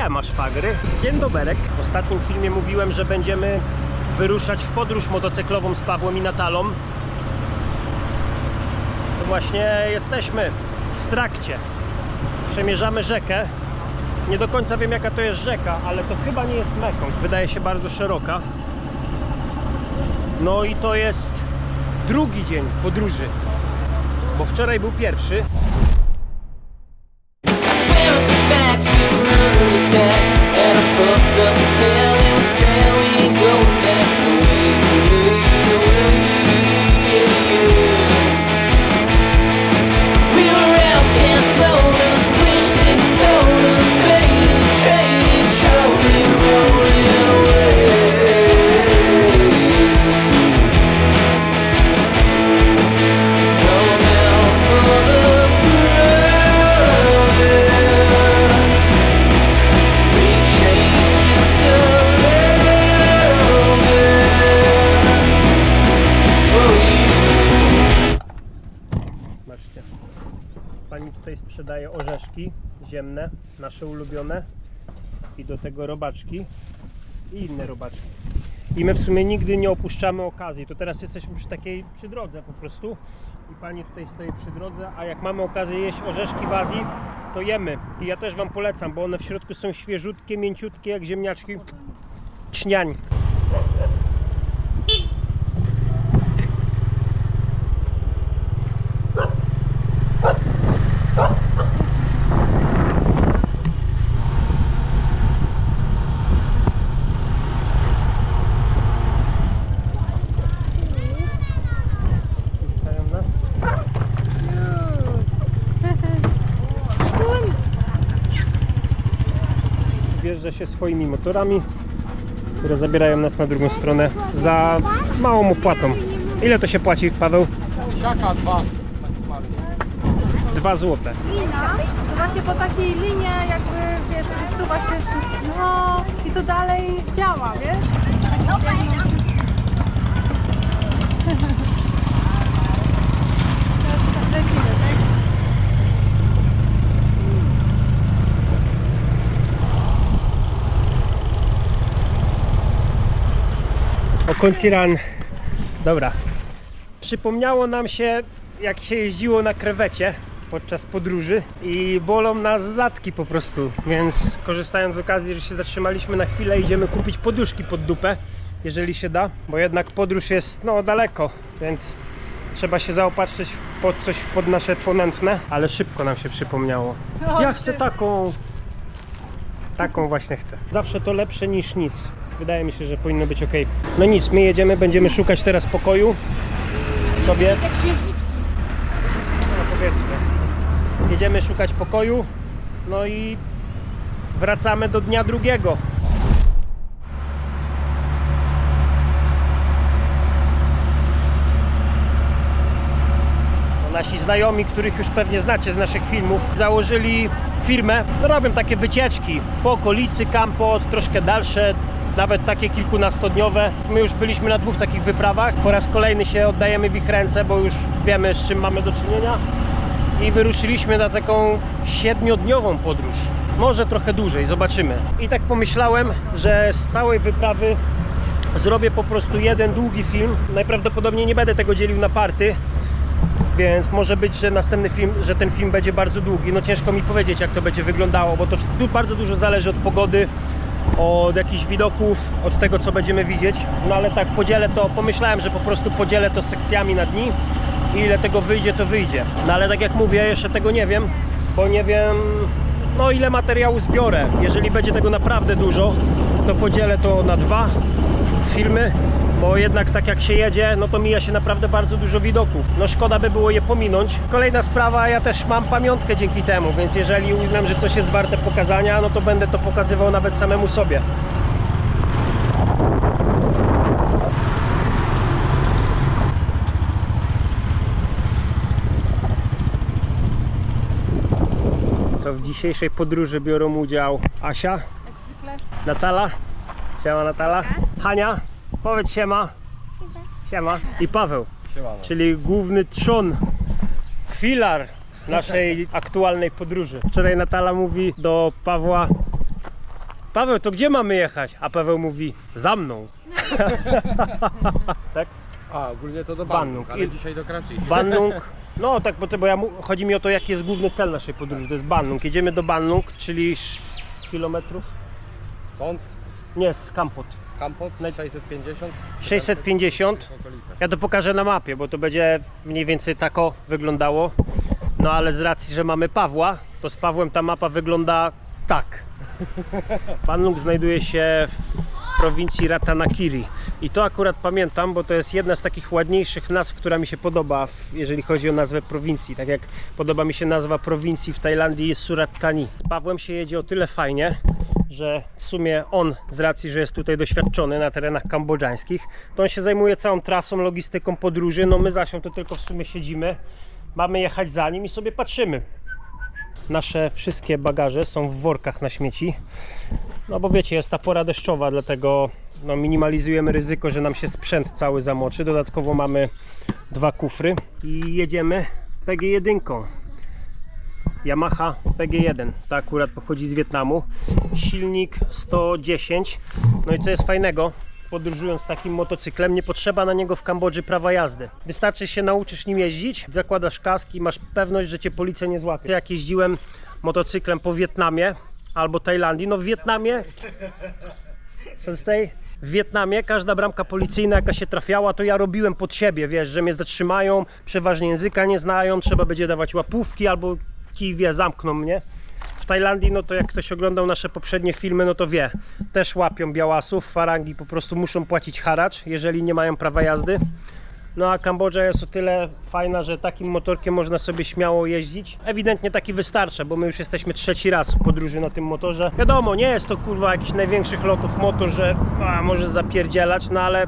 Siema szwagry, dzień doberek. W ostatnim filmie mówiłem, że będziemy wyruszać w podróż motocyklową z Pawłem i Natalą. To właśnie jesteśmy w trakcie. Przemierzamy rzekę. Nie do końca wiem jaka to jest rzeka, ale to chyba nie jest Mekong. Wydaje się bardzo szeroka. No i to jest drugi dzień podróży. Bo wczoraj był pierwszy. せ nasze ulubione i do tego robaczki i inne robaczki. I my w sumie nigdy nie opuszczamy okazji. To teraz jesteśmy przy takiej, przy drodze po prostu i pani tutaj stoi przy drodze, a jak mamy okazję jeść orzeszki w Azji, to jemy. I ja też Wam polecam, bo one w środku są świeżutkie, mięciutkie jak ziemniaczki. Ćniań. Witają nas. Wjeżdża się swoimi motorami, które zabierają nas na drugą stronę za małą opłatą. Ile to się płaci, Paweł? Siaka dwa maksymalnie. Dwa złote. lina, to właśnie po takiej linie jakby, wiesz, przesuwa się no i to dalej działa, wiesz? Teraz tak lecimy, tak? Okonciran. Dobra. Przypomniało nam się, jak się jeździło na krewecie podczas podróży i bolą nas zatki po prostu, więc korzystając z okazji, że się zatrzymaliśmy na chwilę, idziemy kupić poduszki pod dupę, jeżeli się da, bo jednak podróż jest no daleko, więc trzeba się zaopatrzyć pod coś pod nasze ponętne, ale szybko nam się przypomniało. Ja chcę taką, taką właśnie chcę. Zawsze to lepsze niż nic. Wydaje mi się, że powinno być ok. No nic, my jedziemy, będziemy szukać teraz pokoju sobie. No powiedzmy. Jedziemy szukać pokoju, no i wracamy do dnia drugiego. No, Nasi znajomi, których już pewnie znacie z naszych filmów, założyli firmę, no robią takie wycieczki po okolicy, Kampot, troszkę dalsze, nawet takie kilkunastodniowe. My już byliśmy na dwóch takich wyprawach. Po raz kolejny się oddajemy w ich ręce, bo już wiemy z czym mamy do czynienia. I wyruszyliśmy na taką siedmiodniową podróż. Może trochę dłużej, zobaczymy. I tak pomyślałem, że z całej wyprawy zrobię po prostu jeden długi film. Najprawdopodobniej nie będę tego dzielił na party, więc może być, że następny film, że ten film będzie bardzo długi. No ciężko mi powiedzieć, jak to będzie wyglądało, bo to bardzo dużo zależy od pogody, od jakichś widoków, od tego, co będziemy widzieć. No ale tak podzielę to, pomyślałem, że po prostu podzielę to sekcjami na dni i ile tego wyjdzie, to wyjdzie. No ale tak jak mówię, jeszcze tego nie wiem, bo nie wiem, no ile materiału zbiorę. Jeżeli będzie tego naprawdę dużo, to podzielę to na dwa filmy, bo jednak tak jak się jedzie, no to mija się naprawdę bardzo dużo widoków. No szkoda by było je pominąć. Kolejna sprawa, ja też mam pamiątkę dzięki temu, więc jeżeli uznam, że coś jest warte pokazania, no to będę to pokazywał nawet samemu sobie. To w dzisiejszej podróży biorą udział Asia. Natala, siema Natala, Hania, powiedz siema, siema i Paweł, Siemano. czyli główny trzon, filar naszej aktualnej podróży. Wczoraj Natala mówi do Pawła, Paweł, to gdzie mamy jechać? A Paweł mówi, za mną. tak? A, ogólnie to do. Bandung, ale I- dzisiaj do Kraci. Bandung. No tak, bo, to, bo ja mu, chodzi mi o to, jaki jest główny cel naszej podróży. To jest Bandung. Jedziemy do Bandung, czyli sz- kilometrów. Stąd, Nie, z Kampot. z Kampot, Naj- 650. 650. w okolice. Ja to pokażę na mapie, bo to będzie mniej więcej tako wyglądało. No ale z racji, że mamy Pawła, to z Pawłem ta mapa wygląda tak. Bandung znajduje się w prowincji Ratanakiri. I to akurat pamiętam, bo to jest jedna z takich ładniejszych nazw, która mi się podoba, w- jeżeli chodzi o nazwę prowincji. Tak jak podoba mi się nazwa prowincji w Tajlandii Surat Thani. Z Pawłem się jedzie o tyle fajnie, że w sumie on, z racji, że jest tutaj doświadczony na terenach kambodżańskich, to on się zajmuje całą trasą, logistyką podróży. No my zasią to tylko w sumie siedzimy. Mamy jechać za nim i sobie patrzymy. Nasze wszystkie bagaże są w workach na śmieci. No bo wiecie, jest ta pora deszczowa, dlatego no, minimalizujemy ryzyko, że nam się sprzęt cały zamoczy. Dodatkowo mamy dwa kufry i jedziemy PG1. Yamaha PG1. Ta akurat pochodzi z Wietnamu. Silnik 110. No i co jest fajnego, podróżując takim motocyklem, nie potrzeba na niego w Kambodży prawa jazdy. Wystarczy się nauczysz nim jeździć, zakładasz kask i masz pewność, że cię policja nie złapie. Jak jeździłem motocyklem po Wietnamie albo Tajlandii, no w Wietnamie Sensei, w Wietnamie każda bramka policyjna jaka się trafiała, to ja robiłem pod siebie, wiesz, że mnie zatrzymają, przeważnie języka nie znają, trzeba będzie dawać łapówki albo kij wie, zamkną mnie. W Tajlandii, no to jak ktoś oglądał nasze poprzednie filmy, no to wie, też łapią białasów, farangi po prostu muszą płacić haracz, jeżeli nie mają prawa jazdy. No a Kambodża jest o tyle fajna, że takim motorkiem można sobie śmiało jeździć. Ewidentnie taki wystarcza, bo my już jesteśmy trzeci raz w podróży na tym motorze. Wiadomo, nie jest to kurwa jakiś największych lotów motor, że a, możesz zapierdzielać, no ale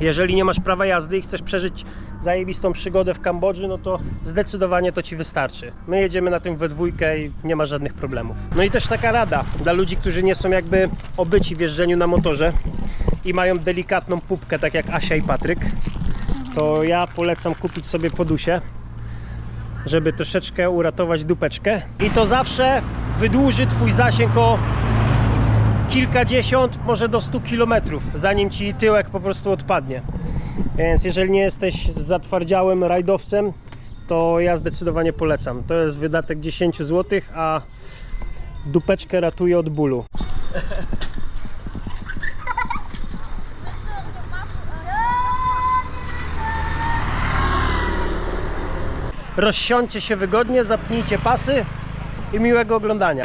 jeżeli nie masz prawa jazdy i chcesz przeżyć zajebistą przygodę w Kambodży, no to zdecydowanie to Ci wystarczy. My jedziemy na tym we dwójkę i nie ma żadnych problemów. No i też taka rada dla ludzi, którzy nie są jakby obyci w jeżdżeniu na motorze i mają delikatną pupkę, tak jak Asia i Patryk, to ja polecam kupić sobie podusie, żeby troszeczkę uratować dupeczkę. I to zawsze wydłuży Twój zasięg o kilkadziesiąt, może do 100 kilometrów, zanim Ci tyłek po prostu odpadnie. Więc jeżeli nie jesteś zatwardziałym rajdowcem, to ja zdecydowanie polecam. To jest wydatek 10 zł, a dupeczkę ratuje od bólu. Rozsiądźcie się wygodnie, zapnijcie pasy i miłego oglądania.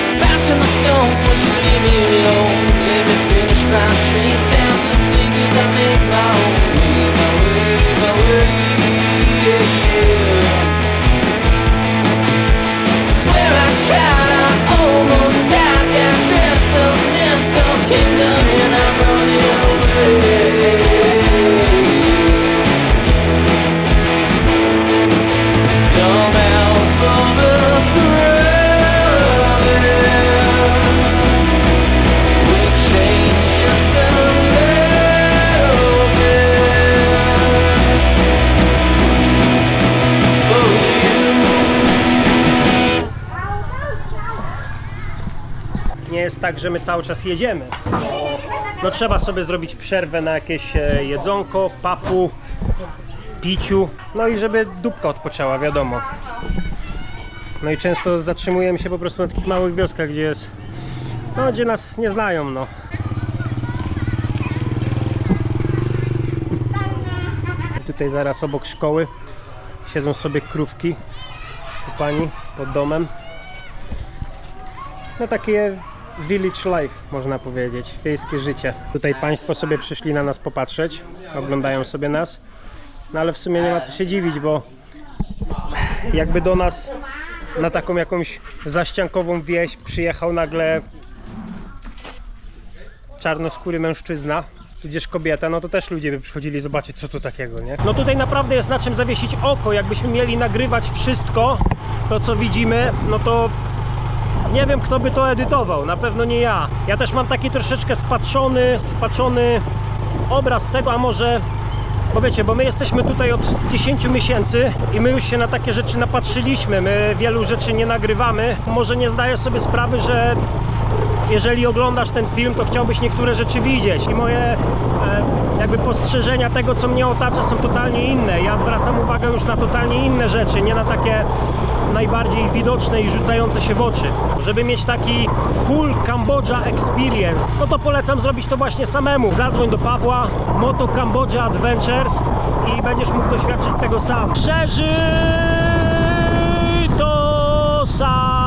Tak, że my cały czas jedziemy. No trzeba sobie zrobić przerwę na jakieś e, jedzonko, papu, piciu, no i żeby dupka odpoczęła, wiadomo. No i często zatrzymujemy się po prostu na takich małych wioskach, gdzie jest, no gdzie nas nie znają, no. Tutaj zaraz obok szkoły siedzą sobie krówki u pani pod domem. No takie village life można powiedzieć, wiejskie życie. Tutaj Państwo sobie przyszli na nas popatrzeć, oglądają sobie nas, no ale w sumie nie ma co się dziwić, bo jakby do nas na taką jakąś zaściankową wieś przyjechał nagle czarnoskóry mężczyzna, tudzież kobieta, no to też ludzie by przychodzili zobaczyć co to takiego, nie? No tutaj naprawdę jest na czym zawiesić oko, jakbyśmy mieli nagrywać wszystko, to co widzimy, no to nie wiem, kto by to edytował, na pewno nie ja. Ja też mam taki troszeczkę spatrzony, spaczony obraz tego, a może. Bo wiecie, bo my jesteśmy tutaj od 10 miesięcy i my już się na takie rzeczy napatrzyliśmy. My wielu rzeczy nie nagrywamy. Może nie zdaję sobie sprawy, że jeżeli oglądasz ten film, to chciałbyś niektóre rzeczy widzieć i moje e, jakby postrzeżenia tego, co mnie otacza są totalnie inne. Ja zwracam uwagę już na totalnie inne rzeczy, nie na takie najbardziej widoczne i rzucające się w oczy. Żeby mieć taki full Kambodża experience, no to polecam zrobić to właśnie samemu. Zadzwoń do Pawła, Moto Cambodia Adventures i będziesz mógł doświadczyć tego sam. Przeżyj to sam!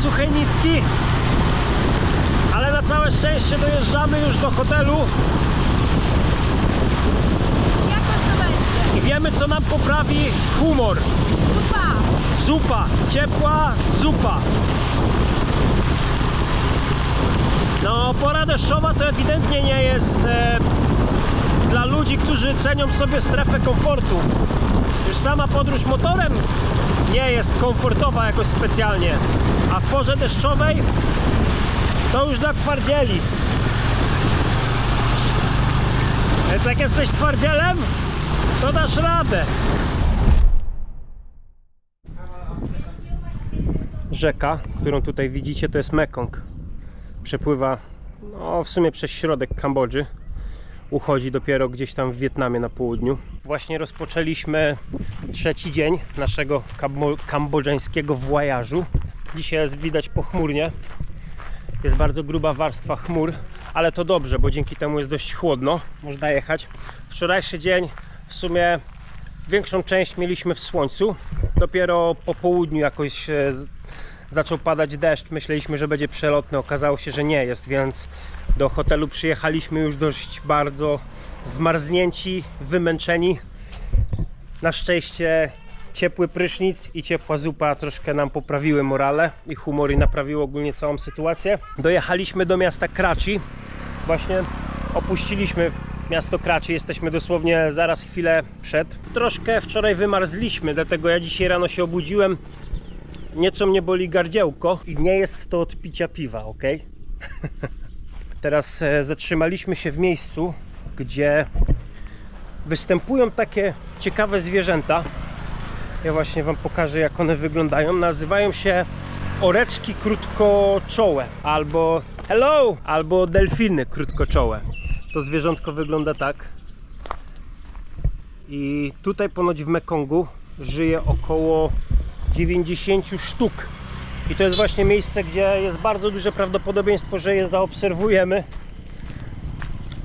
Do suchej nitki, ale na całe szczęście dojeżdżamy już do hotelu i wiemy co nam poprawi humor. Dupa. Zupa, ciepła zupa. No, pora deszczowa to ewidentnie nie jest e, dla ludzi, którzy cenią sobie strefę komfortu. Już sama podróż motorem nie jest komfortowa jakoś specjalnie, a w porze deszczowej to już dla twardzieli. Więc jak jesteś twardzielem, to dasz radę. rzeka, którą tutaj widzicie, to jest Mekong. Przepływa no, w sumie przez środek Kambodży. Uchodzi dopiero gdzieś tam w Wietnamie na południu. Właśnie rozpoczęliśmy trzeci dzień naszego kambo- kambodżańskiego włajażu. Dzisiaj jest widać pochmurnie. Jest bardzo gruba warstwa chmur, ale to dobrze, bo dzięki temu jest dość chłodno. Można jechać. Wczorajszy dzień w sumie większą część mieliśmy w słońcu. Dopiero po południu jakoś e, zaczął padać deszcz. Myśleliśmy, że będzie przelotny. Okazało się, że nie jest, więc do hotelu przyjechaliśmy już dość bardzo zmarznięci, wymęczeni. Na szczęście ciepły prysznic i ciepła zupa troszkę nam poprawiły morale i humor i naprawiły ogólnie całą sytuację. Dojechaliśmy do miasta Krachi. Właśnie opuściliśmy miasto Krachi. Jesteśmy dosłownie zaraz chwilę przed. Troszkę wczoraj wymarzliśmy, dlatego ja dzisiaj rano się obudziłem. Nieco mnie boli gardziełko i nie jest to od picia piwa, ok? Teraz e, zatrzymaliśmy się w miejscu, gdzie występują takie ciekawe zwierzęta. Ja właśnie Wam pokażę, jak one wyglądają. Nazywają się oreczki krótkoczołe, albo hello, albo delfiny krótkoczołe. To zwierzątko wygląda tak. I tutaj ponoć w Mekongu żyje około 90 sztuk. I to jest właśnie miejsce, gdzie jest bardzo duże prawdopodobieństwo, że je zaobserwujemy.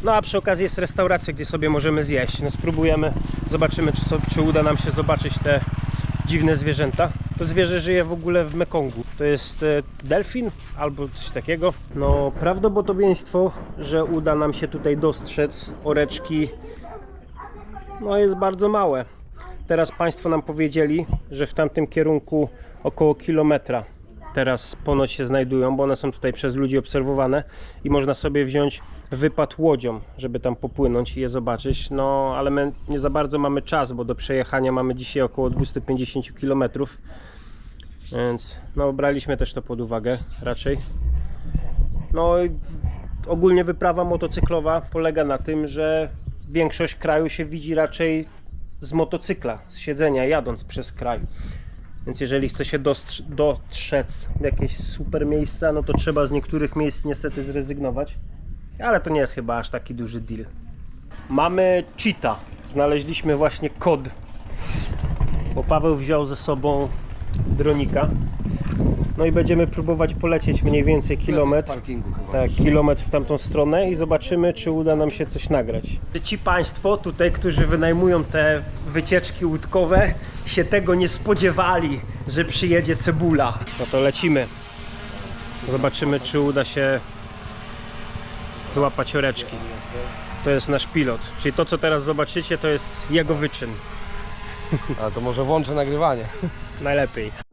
No a przy okazji jest restauracja, gdzie sobie możemy zjeść. No spróbujemy, zobaczymy, czy, so, czy uda nam się zobaczyć te dziwne zwierzęta. To zwierzę żyje w ogóle w Mekongu. To jest e, delfin albo coś takiego. No prawdopodobieństwo, że uda nam się tutaj dostrzec oreczki no jest bardzo małe. Teraz Państwo nam powiedzieli, że w tamtym kierunku około kilometra teraz ponoć się znajdują, bo one są tutaj przez ludzi obserwowane i można sobie wziąć wypad łodzią, żeby tam popłynąć i je zobaczyć. No ale my nie za bardzo mamy czas, bo do przejechania mamy dzisiaj około 250 km. Więc no braliśmy też to pod uwagę raczej. No i ogólnie wyprawa motocyklowa polega na tym, że większość kraju się widzi raczej z motocykla, z siedzenia, jadąc przez kraj. Więc jeżeli chce się dotrzec jakieś super miejsca, no to trzeba z niektórych miejsc niestety zrezygnować. Ale to nie jest chyba aż taki duży deal. Mamy cheata. Znaleźliśmy właśnie kod. Bo Paweł wziął ze sobą dronika. No i będziemy próbować polecieć mniej więcej kilometr. Tak, kilometr w tamtą stronę i zobaczymy, czy uda nam się coś nagrać. Ci Państwo tutaj, którzy wynajmują te wycieczki łódkowe, się tego nie spodziewali, że przyjedzie cebula. No to lecimy. Zobaczymy, czy uda się złapać oreczki. To jest nasz pilot. Czyli to, co teraz zobaczycie, to jest jego wyczyn. A to może włączę nagrywanie. Najlepiej.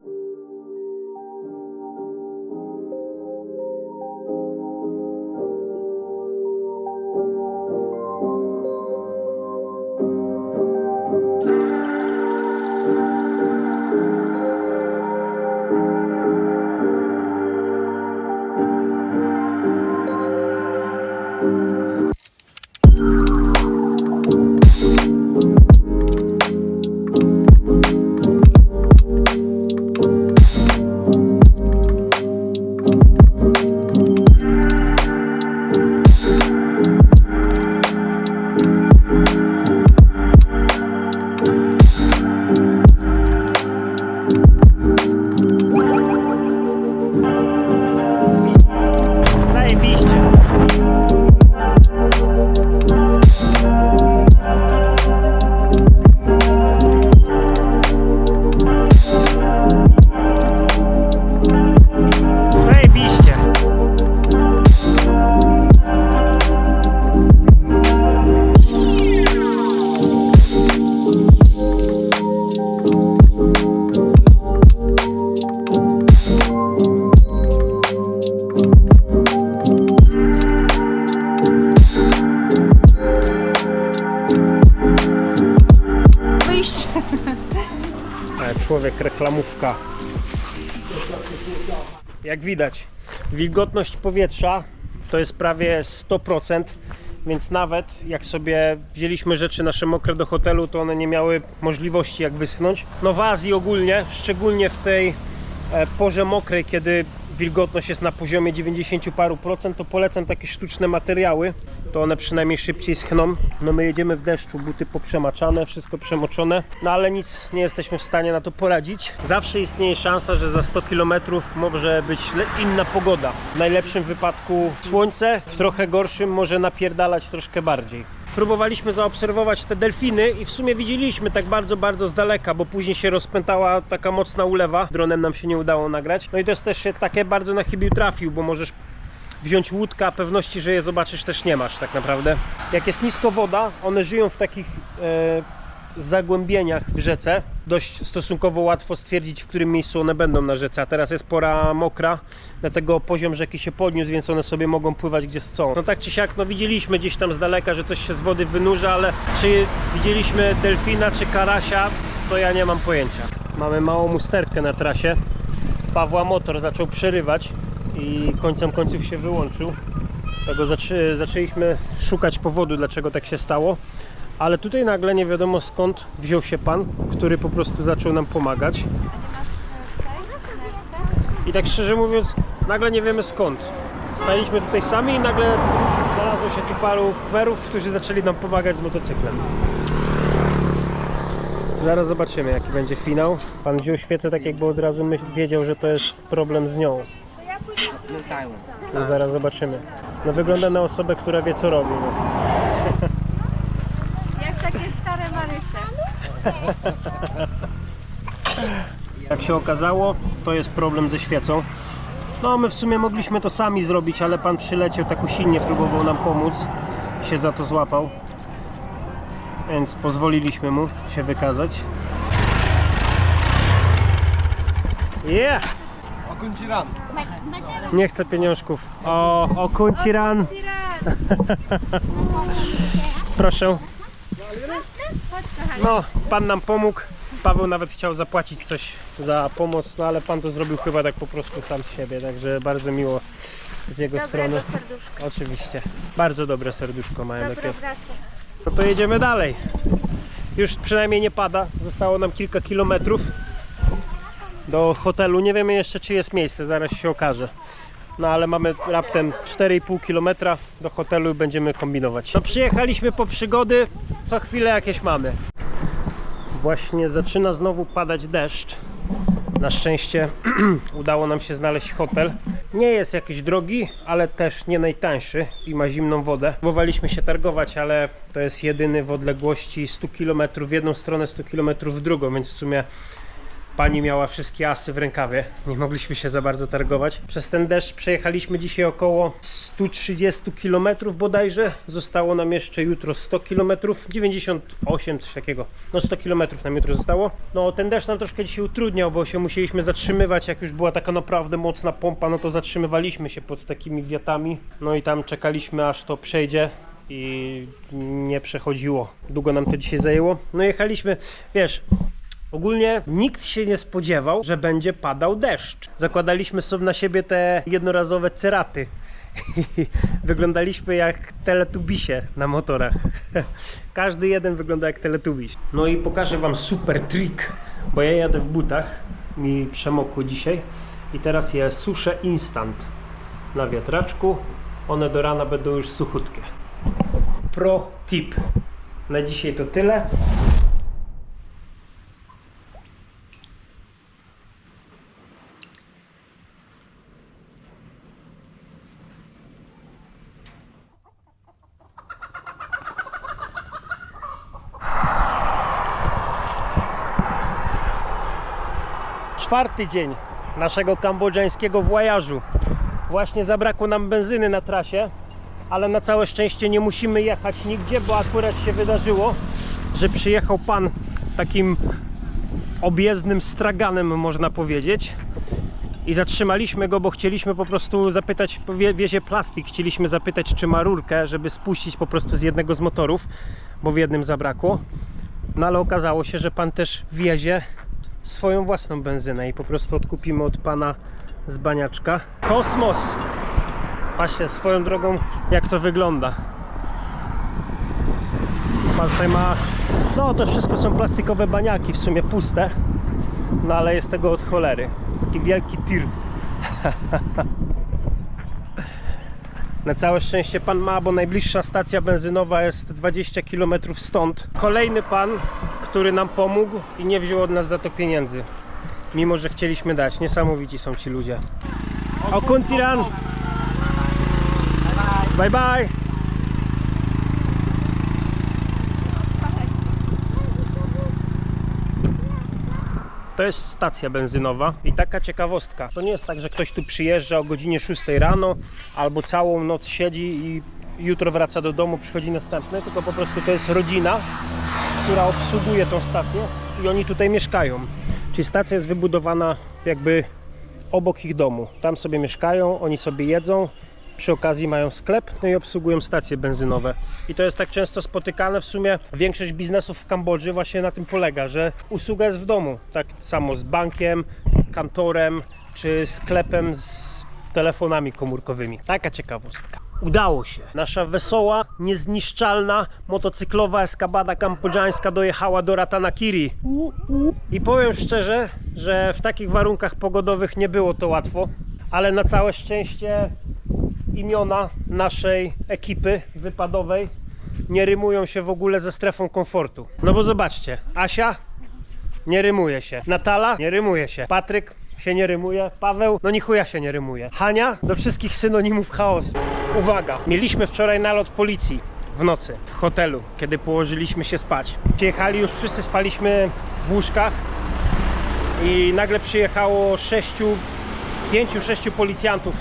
Jak widać, wilgotność powietrza to jest prawie 100%, więc nawet jak sobie wzięliśmy rzeczy nasze mokre do hotelu, to one nie miały możliwości jak wyschnąć. No w Azji ogólnie, szczególnie w tej e, porze mokrej, kiedy wilgotność jest na poziomie 90 paru procent, to polecam takie sztuczne materiały, to one przynajmniej szybciej schną. No my jedziemy w deszczu, buty poprzemaczane, wszystko przemoczone, no ale nic nie jesteśmy w stanie na to poradzić. Zawsze istnieje szansa, że za 100 km może być inna pogoda. W najlepszym wypadku słońce, w trochę gorszym może napierdalać troszkę bardziej. Próbowaliśmy zaobserwować te delfiny i w sumie widzieliśmy tak bardzo, bardzo z daleka, bo później się rozpętała taka mocna ulewa. Dronem nam się nie udało nagrać. No i to jest też takie bardzo na chybił trafił, bo możesz wziąć łódkę, a pewności, że je zobaczysz też nie masz tak naprawdę. Jak jest nisko woda, one żyją w takich e, zagłębieniach w rzece. Dość stosunkowo łatwo stwierdzić, w którym miejscu one będą na rzece. A teraz jest pora mokra, dlatego poziom rzeki się podniósł, więc one sobie mogą pływać gdzie chcą. No tak czy siak, no widzieliśmy gdzieś tam z daleka, że coś się z wody wynurza, ale czy widzieliśmy delfina czy karasia, to ja nie mam pojęcia. Mamy małą musterkę na trasie. Pawła motor zaczął przerywać i końcem końców się wyłączył. Tego zaczę, zaczęliśmy szukać powodu, dlaczego tak się stało. Ale tutaj nagle nie wiadomo skąd wziął się pan, który po prostu zaczął nam pomagać. I tak szczerze mówiąc, nagle nie wiemy skąd. Staliśmy tutaj sami i nagle znalazło się tu paru kmerów, którzy zaczęli nam pomagać z motocyklem. Zaraz zobaczymy jaki będzie finał. Pan wziął świecę tak jakby od razu wiedział, że to jest problem z nią. No, zaraz zobaczymy. No wygląda na osobę, która wie co robi. No. Jak takie stare Marysie. Jak się okazało, to jest problem ze świecą. No my w sumie mogliśmy to sami zrobić, ale pan przyleciał tak usilnie, próbował nam pomóc. Się za to złapał. Więc pozwoliliśmy mu się wykazać. Yeah! Ran. Nie chcę pieniążków. O, o Kuntiran. Proszę. No, pan nam pomógł. Paweł nawet chciał zapłacić coś za pomoc, no ale pan to zrobił chyba tak po prostu sam z siebie, także bardzo miło z jego strony. serduszka. Oczywiście. Bardzo dobre serduszko mają Dobra takie. praca. No to jedziemy dalej. Już przynajmniej nie pada. Zostało nam kilka kilometrów do hotelu. Nie wiemy jeszcze czy jest miejsce, zaraz się okaże. No ale mamy raptem 4,5 km do hotelu i będziemy kombinować. No przyjechaliśmy po przygody, co chwilę jakieś mamy. Właśnie zaczyna znowu padać deszcz. Na szczęście udało nam się znaleźć hotel. Nie jest jakiś drogi, ale też nie najtańszy i ma zimną wodę. Próbowaliśmy się targować, ale to jest jedyny w odległości 100 km w jedną stronę, 100 km w drugą, więc w sumie Pani miała wszystkie asy w rękawie. Nie mogliśmy się za bardzo targować. Przez ten deszcz przejechaliśmy dzisiaj około 130 km bodajże. Zostało nam jeszcze jutro 100 km, 98 coś takiego. No 100 km nam jutro zostało. No ten deszcz nam troszkę dzisiaj utrudniał, bo się musieliśmy zatrzymywać. Jak już była taka naprawdę mocna pompa, no to zatrzymywaliśmy się pod takimi wiatami. No i tam czekaliśmy aż to przejdzie i nie przechodziło. Długo nam to dzisiaj zajęło. No jechaliśmy, wiesz, Ogólnie nikt się nie spodziewał, że będzie padał deszcz. Zakładaliśmy sobie na siebie te jednorazowe ceraty. Wyglądaliśmy jak teletubisie na motorach. Każdy jeden wygląda jak teletubiś. No i pokażę wam super trik, bo ja jadę w butach. Mi przemokły dzisiaj. I teraz je suszę instant na wiatraczku. One do rana będą już suchutkie. Pro tip. Na dzisiaj to tyle. Czwarty dzień naszego kambodżańskiego włajażu. Właśnie zabrakło nam benzyny na trasie, ale na całe szczęście nie musimy jechać nigdzie, bo akurat się wydarzyło, że przyjechał pan takim objezdnym straganem, można powiedzieć. I zatrzymaliśmy go, bo chcieliśmy po prostu zapytać, wie, wiezie plastik, chcieliśmy zapytać, czy ma rurkę, żeby spuścić po prostu z jednego z motorów, bo w jednym zabrakło. No ale okazało się, że pan też wiezie swoją własną benzynę i po prostu odkupimy od pana z baniaczka. Kosmos! Patrzcie swoją drogą jak to wygląda. Pan tutaj ma... No to wszystko są plastikowe baniaki, w sumie puste. No ale jest tego od cholery. Jest taki wielki tir. Na całe szczęście pan ma, bo najbliższa stacja benzynowa jest 20 km stąd. Kolejny pan, który nam pomógł i nie wziął od nas za to pieniędzy. Mimo, że chcieliśmy dać. Niesamowici są ci ludzie. O Kuntiran! Bye bye! To jest stacja benzynowa i taka ciekawostka. To nie jest tak, że ktoś tu przyjeżdża o godzinie 6 rano albo całą noc siedzi i jutro wraca do domu, przychodzi następny, tylko po prostu to jest rodzina, która obsługuje tą stację i oni tutaj mieszkają. Czyli stacja jest wybudowana jakby obok ich domu. Tam sobie mieszkają, oni sobie jedzą, przy okazji mają sklep, no i obsługują stacje benzynowe. I to jest tak często spotykane, w sumie większość biznesów w Kambodży właśnie na tym polega, że usługa jest w domu. Tak samo z bankiem, kantorem czy sklepem z telefonami komórkowymi. Taka ciekawostka. Udało się. Nasza wesoła, niezniszczalna, motocyklowa eskabada kambodżańska dojechała do Ratanakiri. I powiem szczerze, że w takich warunkach pogodowych nie było to łatwo, ale na całe szczęście imiona naszej ekipy wypadowej nie rymują się w ogóle ze strefą komfortu. No bo zobaczcie, Asia nie rymuje się, Natala nie rymuje się, Patryk się nie rymuje, Paweł no ni chuja się nie rymuje, Hania do wszystkich synonimów chaosu. Uwaga, mieliśmy wczoraj nalot policji w nocy w hotelu, kiedy położyliśmy się spać. Przyjechali już wszyscy spaliśmy w łóżkach i nagle przyjechało sześciu, pięciu, sześciu policjantów,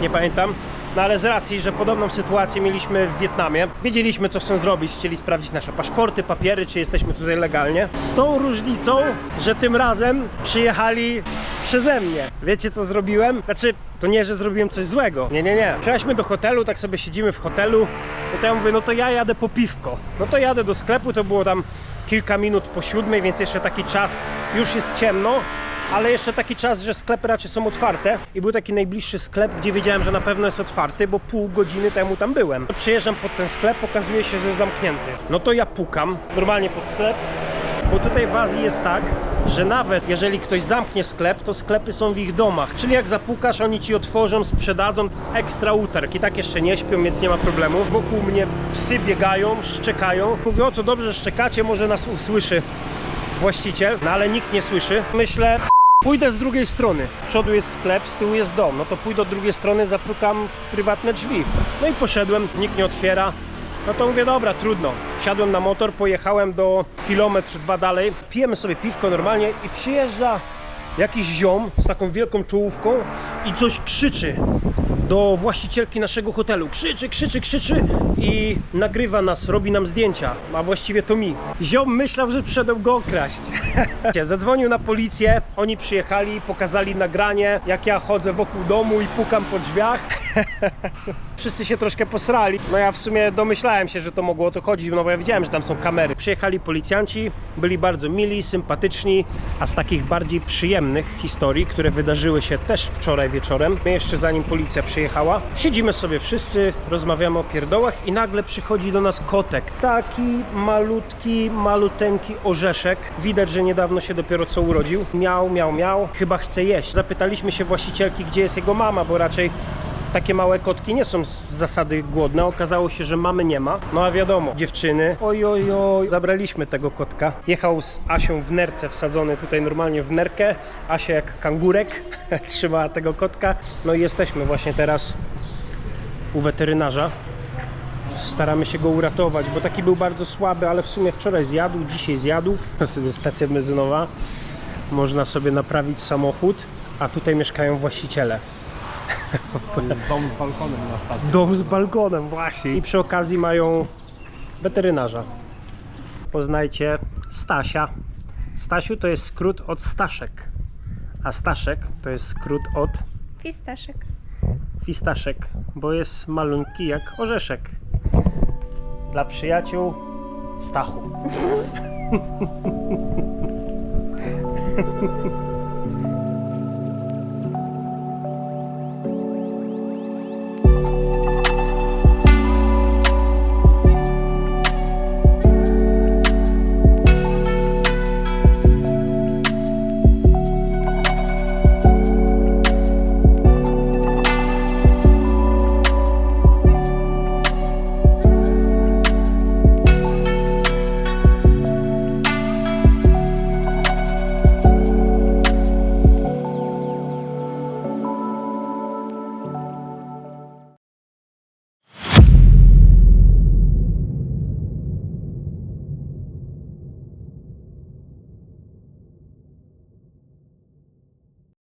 nie pamiętam. No ale z racji, że podobną sytuację mieliśmy w Wietnamie, wiedzieliśmy co chcą zrobić, chcieli sprawdzić nasze paszporty, papiery, czy jesteśmy tutaj legalnie. Z tą różnicą, że tym razem przyjechali przeze mnie. Wiecie co zrobiłem? Znaczy, to nie, że zrobiłem coś złego. Nie, nie, nie. Przyjechaliśmy do hotelu, tak sobie siedzimy w hotelu. No to ja mówię, no to ja jadę po piwko. No to jadę do sklepu, to było tam kilka minut po siódmej, więc jeszcze taki czas, już jest ciemno, ale jeszcze taki czas, że sklepy raczej są otwarte i był taki najbliższy sklep, gdzie wiedziałem, że na pewno jest otwarty, bo pół godziny temu tam byłem. Przyjeżdżam pod ten sklep, okazuje się, że jest zamknięty. No to ja pukam, normalnie pod sklep, bo tutaj w Azji jest tak, że nawet jeżeli ktoś zamknie sklep, to sklepy są w ich domach. Czyli jak zapukasz, oni ci otworzą, sprzedadzą ekstra utarg. I tak jeszcze nie śpią, więc nie ma problemu. Wokół mnie psy biegają, szczekają. Mówię, o co dobrze szczekacie, może nas usłyszy właściciel, no ale nikt nie słyszy. Myślę, pójdę z drugiej strony. Z przodu jest sklep, z tyłu jest dom. No to pójdę od drugiej strony, zapukam w prywatne drzwi. No i poszedłem, nikt nie otwiera. No to mówię, dobra, trudno. Wsiadłem na motor, pojechałem do kilometr, dwa dalej. Pijemy sobie piwko normalnie i przyjeżdża jakiś ziom z taką wielką czołówką i coś krzyczy do właścicielki naszego hotelu. Krzyczy, krzyczy, krzyczy i nagrywa nas, robi nam zdjęcia, a właściwie to mi. Ziom myślał, że przyszedłem go okraść. Zadzwonił na policję, oni przyjechali, pokazali nagranie, jak ja chodzę wokół domu i pukam po drzwiach. Wszyscy się troszkę posrali. No ja w sumie domyślałem się, że to mogło o to chodzić, no bo ja wiedziałem, że tam są kamery. Przyjechali policjanci, byli bardzo mili, sympatyczni, a z takich bardziej przyjemnych historii, które wydarzyły się też wczoraj wieczorem, my jeszcze zanim policja przyjechała, siedzimy sobie wszyscy, rozmawiamy o pierdołach i nagle przychodzi do nas kotek. Taki malutki, maluteńki orzeszek. Widać, że niedawno się dopiero co urodził. Miał, miał, miał. Chyba chce jeść. Zapytaliśmy się właścicielki, gdzie jest jego mama, bo raczej takie małe kotki nie są z zasady głodne. Okazało się, że mamy nie ma. No a wiadomo, dziewczyny, oj, oj, oj, zabraliśmy tego kotka. Jechał z Asią w nerce, wsadzony tutaj normalnie w nerkę. Asia jak kangurek trzymała tego kotka. No i jesteśmy właśnie teraz u weterynarza. Staramy się go uratować, bo taki był bardzo słaby, ale w sumie wczoraj zjadł, dzisiaj zjadł. To jest stacja benzynowa. Można sobie naprawić samochód, a tutaj mieszkają właściciele. To jest dom z balkonem na stacji. Dom z balkonem, właśnie. I przy okazji mają weterynarza. Poznajcie Stasia. Stasiu to jest skrót od Staszek, a Staszek to jest skrót od Fistaszek. Fistaszek, bo jest malunki jak orzeszek. Dla przyjaciół Stachu.